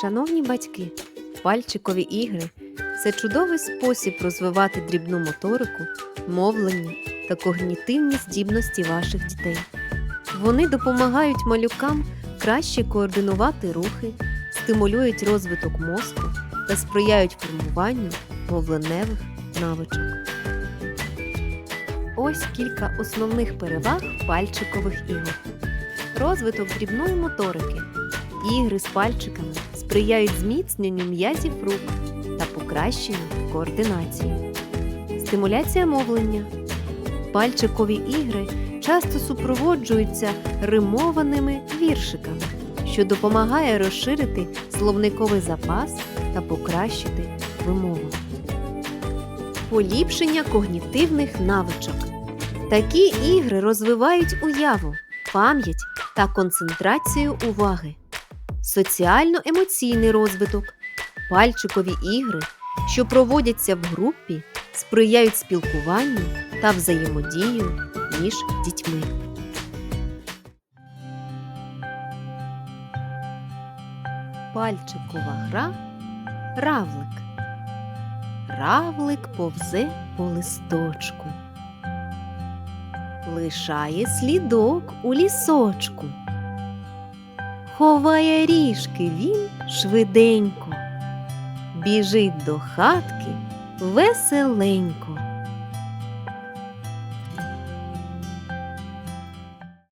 Шановні батьки, пальчикові ігри це чудовий спосіб розвивати дрібну моторику, мовлення та когнітивні здібності ваших дітей. Вони допомагають малюкам краще координувати рухи, стимулюють розвиток мозку та сприяють формуванню мовленевих навичок. Ось кілька основних переваг пальчикових ігор. Розвиток дрібної моторики. Ігри з пальчиками сприяють зміцненню м'язів рук та покращенню координації. Стимуляція мовлення. Пальчикові ігри часто супроводжуються римованими віршиками, що допомагає розширити словниковий запас та покращити вимову. Поліпшення когнітивних навичок. Такі ігри розвивають уяву, пам'ять та концентрацію уваги, соціально-емоційний розвиток, пальчикові ігри, що проводяться в групі, сприяють спілкуванню та взаємодії між дітьми. Пальчикова гра Равлик. Равлик повзе по листочку. Лишає слідок у лісочку. Ховає ріжки він швиденько, біжить до хатки веселенько.